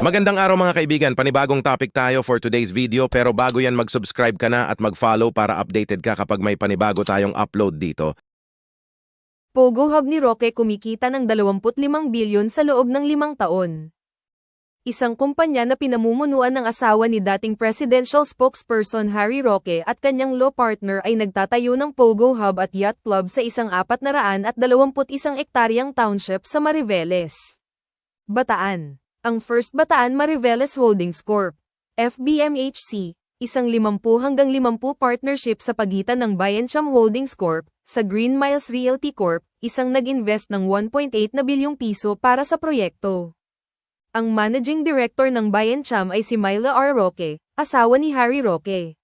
Magandang araw mga kaibigan, panibagong topic tayo for today's video pero bago yan mag-subscribe ka na at mag-follow para updated ka kapag may panibago tayong upload dito. Pogo Hub ni Roque kumikita ng 25 bilyon sa loob ng limang taon. Isang kumpanya na pinamumunuan ng asawa ni dating presidential spokesperson Harry Roque at kanyang law partner ay nagtatayo ng Pogo Hub at Yacht Club sa isang 421 ektaryang township sa Mariveles. Bataan. Ang First Bataan Mariveles Holdings Corp. FBMHC, isang 50 hanggang 50 partnership sa pagitan ng Bayencham Holdings Corp. sa Green Miles Realty Corp., isang nag-invest ng 1.8 na bilyong piso para sa proyekto. Ang managing director ng Bayencham ay si Myla R. Roque, asawa ni Harry Roque.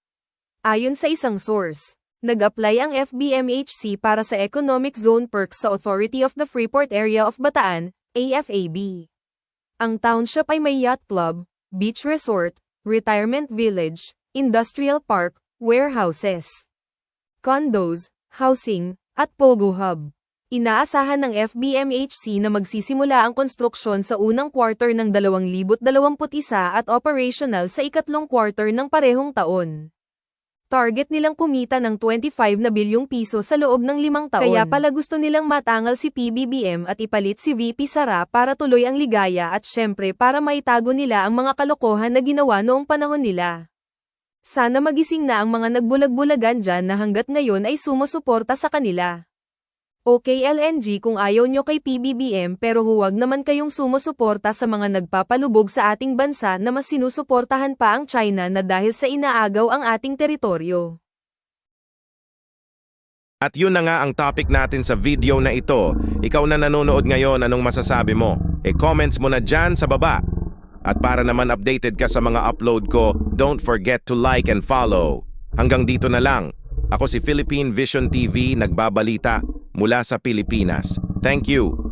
Ayon sa isang source, nag-apply ang FBMHC para sa Economic Zone Perks sa Authority of the Freeport Area of Bataan, AFAB. Ang township ay may yacht club, beach resort, retirement village, industrial park, warehouses, condos, housing, at Pogo Hub. Inaasahan ng FBMHC na magsisimula ang konstruksyon sa unang quarter ng 2021 at operational sa ikatlong quarter ng parehong taon. Target nilang kumita ng 25 na bilyong piso sa loob ng limang taon. Kaya pala gusto nilang matangal si PBBM at ipalit si VP Sara para tuloy ang ligaya at syempre para maitago nila ang mga kalokohan na ginawa noong panahon nila. Sana magising na ang mga nagbulag-bulagan dyan na hanggat ngayon ay sumusuporta sa kanila. Okay LNG kung ayaw nyo kay PBBM pero huwag naman kayong sumusuporta sa mga nagpapalubog sa ating bansa na mas sinusuportahan pa ang China na dahil sa inaagaw ang ating teritoryo. At yun na nga ang topic natin sa video na ito. Ikaw na nanonood ngayon, anong masasabi mo? E comments mo na dyan sa baba. At para naman updated ka sa mga upload ko, don't forget to like and follow. Hanggang dito na lang. Ako si Philippine Vision TV, nagbabalita mula sa Pilipinas. Thank you.